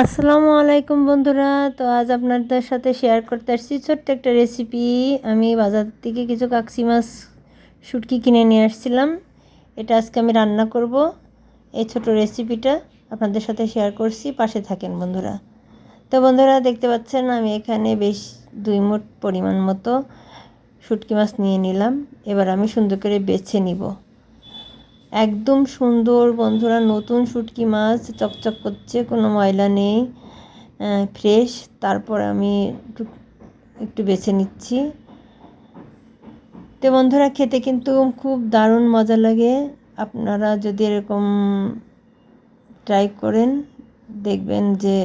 আসসালামু আলাইকুম বন্ধুরা। তো আজ আপনাদের সাথে শেয়ার করতে আসছি ছোট্ট একটা রেসিপি আমি বাজার থেকে কিছু কাকসি মাছ, শুটকি কিনে নিয়ে আসছিলাম। এটা আজকে আমি রান্না করব। এই ছোট রেসিপিটা আপনাদের সাথে শেয়ার করছি। পাশে থাকেন বন্ধুরা। তো বন্ধুরা, দেখতে পাচ্ছেন আমি এখানে বেশ দুই মোট পরিমাণ মতো শুটকি মাছ নিয়ে নিলাম। এবার আমি সুন্দর করে বেছে নিব। একদম সুন্দর বন্ধুরা, নতুন শুটকি মাছ, চকচক করছে, কোনো ময়লা নেই ফ্রেশ তারপর আমি একটু একটু বেছে নিচ্ছি। তো বন্ধুরা, খেতে কিন্তু খুব দারুণ মজা লাগে। আপনারা যদি এরকম ট্রাই করেন, দেখবেন যে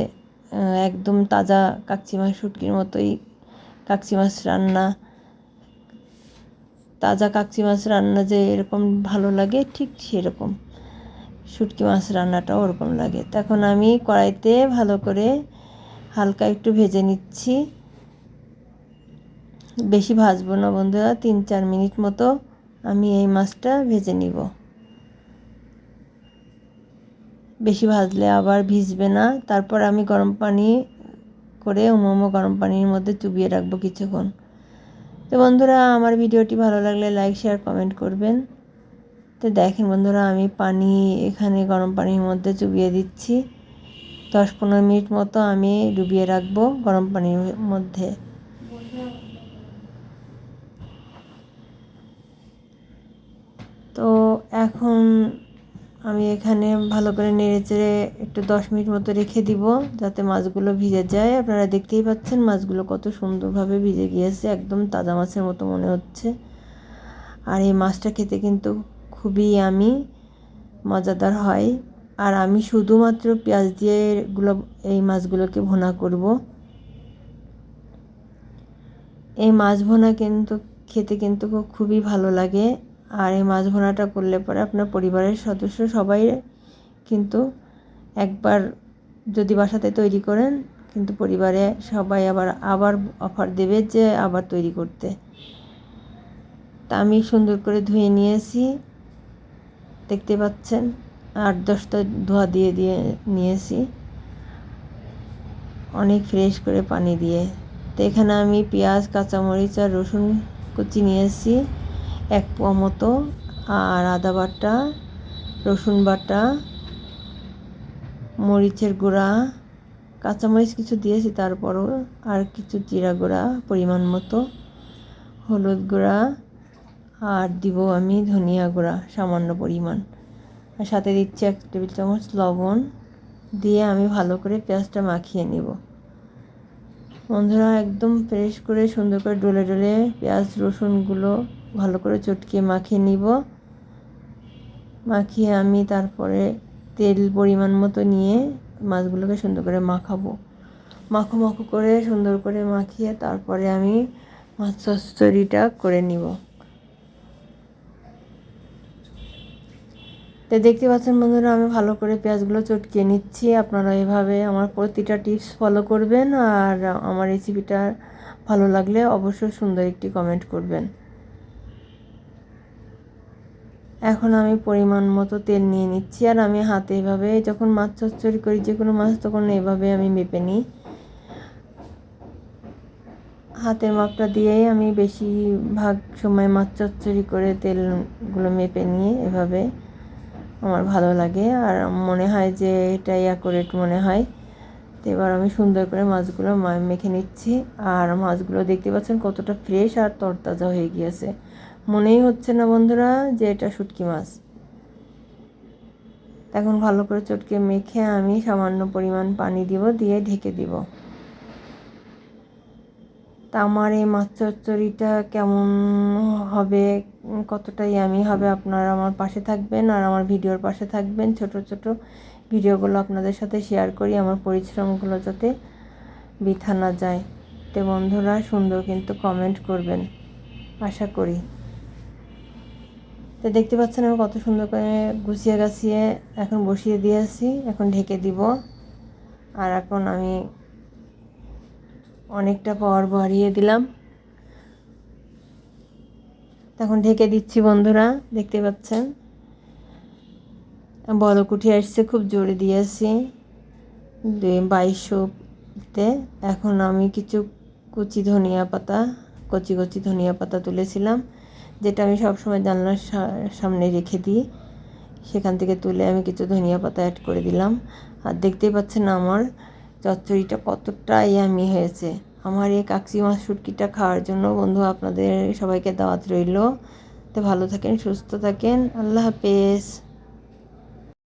একদম তাজা কাকচি মাছ শুটকির মতোই কাকচি মাছ রান্না। তাজা কাকচি মাছ রান্না যে এরকম ভালো লাগে, ঠিক সেরকম। শুটকি মাছ রান্নাটাও ওরকম লাগে। তখন আমি কড়াইতে ভালো করে হালকা একটু ভেজে নিচ্ছি। বেশি ভাজবো না বন্ধুরা, তিন চার মিনিট মতো আমি এই মাছটা ভেজে নিব। বেশি ভাজলে আবার ভিজবে না। তারপর আমি গরম পানি করে উমো গরম পানির মধ্যে চুবিয়ে রাখব কিছুক্ষণ। তো বন্ধুরা, আমার ভিডিওটি ভালো লাগলে লাইক শেয়ার কমেন্ট করবেন। তো দেখেন বন্ধুরা, আমি পানি এখানে গরম পানির মধ্যে চুবিয়ে দিচ্ছি। দশ পনেরো মিনিট মতো আমি ডুবিয়ে রাখব গরম পানির মধ্যে। তো এখন আমি এখানে ভালো করে নেড়ে চেড়ে একটু দশ মিনিট মতো রেখে দিব, যাতে মাছগুলো ভিজে যায়। আপনারা দেখতেই পাচ্ছেন মাছগুলো কত সুন্দরভাবে ভিজে গিয়েছে, একদম তাজা মাছের মতো মনে হচ্ছে। আর এই মাছটা খেতে কিন্তু খুবই আমি মজাদার হয়। আর আমি শুধুমাত্র পেঁয়াজ দিয়ে এগুলো, এই মাছগুলোকে ভোনা করব। এই মাছ ভোনা কিন্তু, খেতে কিন্তু খুবই ভালো লাগে। আর এই মাছ ভোনাটা করলে পরে আপনার পরিবারের সদস্য সবাই কিন্তু একবার যদি বাসাতে তৈরি করেন, কিন্তু পরিবারে সবাই আবার আবার অফার দেবে যে আবার তৈরি করতে। তা আমি সুন্দর করে ধুয়ে নিয়েছি, দেখতে পাচ্ছেন, আট দশটা ধোয়া দিয়ে দিয়ে নিয়েছি। অনেক ফ্রেশ করে পানি দিয়ে। তো এখানে আমি পেঁয়াজ, কাঁচামরিচ আর রসুন কুচি নিয়েছি। এক পোয়া মতো, আর আদা বাটা, রসুন বাটা, মরিচের গুঁড়া, কাঁচামরিচ কিছু দিয়েছি, তারপরও আর কিছু জিরা গুঁড়া পরিমাণ মতো, হলুদ গুঁড়া, আর দিব আমি ধনিয়া গুঁড়া সামান্য পরিমাণ। আর সাথে দিচ্ছি এক টেবিল চামচ লবণ, দিয়ে আমি ভালো করে পেঁয়াজটা মাখিয়ে নিব। বন্ধুরা একদম ফ্রেশ করে সুন্দর করে ডলে ডলে পেঁয়াজ রসুনগুলো ভালো করে চটকিয়ে মাখিয়ে নিব। মাখিয়ে আমি তারপরে তেল পরিমাণ মতো নিয়ে মাছগুলোকে সুন্দর করে মাখাবো। মাখো মাখো করে সুন্দর করে মাখিয়ে তারপরে আমি মাছ চচ্চড়িটা করে নিব। তো দেখতে পাচ্ছেন বন্ধুরা, আমি ভালো করে পেঁয়াজগুলো চটকিয়ে নিচ্ছি। আপনারা এভাবে আমার প্রতিটা টিপস ফলো করবেন আর আমার রেসিপিটা ভালো লাগলে অবশ্যই সুন্দর একটি কমেন্ট করবেন। এখন আমি পরিমাণ মতো তেল নিয়ে নিচ্ছি আর আমি হাতে এভাবে যখন মাছ চচ্চড়ি করি, যে কোনো মাছ তখন এভাবে আমি মেপে নিই। হাতের মাপটা দিয়েই আমি বেশিরভাগ সময় মাছ চচ্চড়ি করে তেলগুলো মেপে নিয়ে এভাবে আমার ভালো লাগে আর মনে হয় যে এটাই অ্যাকুরেট মনে হয়। তো এবার আমি সুন্দর করে মাছগুলো মেখে নিচ্ছি আর মাছগুলো দেখতে পাচ্ছেন কতটা ফ্রেশ আর তরতাজা হয়ে গিয়েছে। মনেই হচ্ছে না বন্ধুরা যে এটা শুটকি মাছ। এখন ভালো করে চটকে মেখে আমি সামান্য পরিমাণ পানি দিব, দিয়ে ঢেকে দিব। তা আমার এই মাছ চচ্চড়িটা কেমন হবে, কতটাই আমি হবে আপনারা আমার পাশে থাকবেন আর আমার ভিডিওর পাশে থাকবেন। ছোট ছোট ভিডিওগুলো আপনাদের সাথে শেয়ার করি আমার পরিশ্রমগুলো যাতে বৃথা না যায়। তো বন্ধুরা, সুন্দর কিন্তু কমেন্ট করবেন, আশা করি। তো দেখতে পাচ্ছেন আমি কত সুন্দর করে গুছিয়ে গাছিয়ে এখন বসিয়ে দিয়েছি, এখন ঢেকে দিব। আর এখন আমি অনেকটা পাওয়ার বাড়িয়ে দিলাম। তখন ঢেকে দিচ্ছি বন্ধুরা, দেখতে পাচ্ছেন? বলকুঠি আসছে, খুব জোরে দিয়েছি বাইশশোতে। এখন আমি কিছু কুচি ধনিয়া পাতা, কচি কচি ধনিয়া পাতা তুলেছিলাম, যেটা আমি সবসময় জানলার সামনে রেখে দিই। সেখান থেকে তুলে আমি কিছু ধনিয়া পাতা অ্যাড করে দিলাম। আর দেখতেই পাচ্ছেন আমার চচ্চড়িটা কতটা ইয়ামি হয়েছে। আমার এই কাকসি মাছ শুটকিটা খাওয়ার জন্য বন্ধু আপনাদের সবাইকে দাওয়াত রইল। তো ভালো থাকেন, সুস্থ থাকেন। আল্লাহ হাফেজ।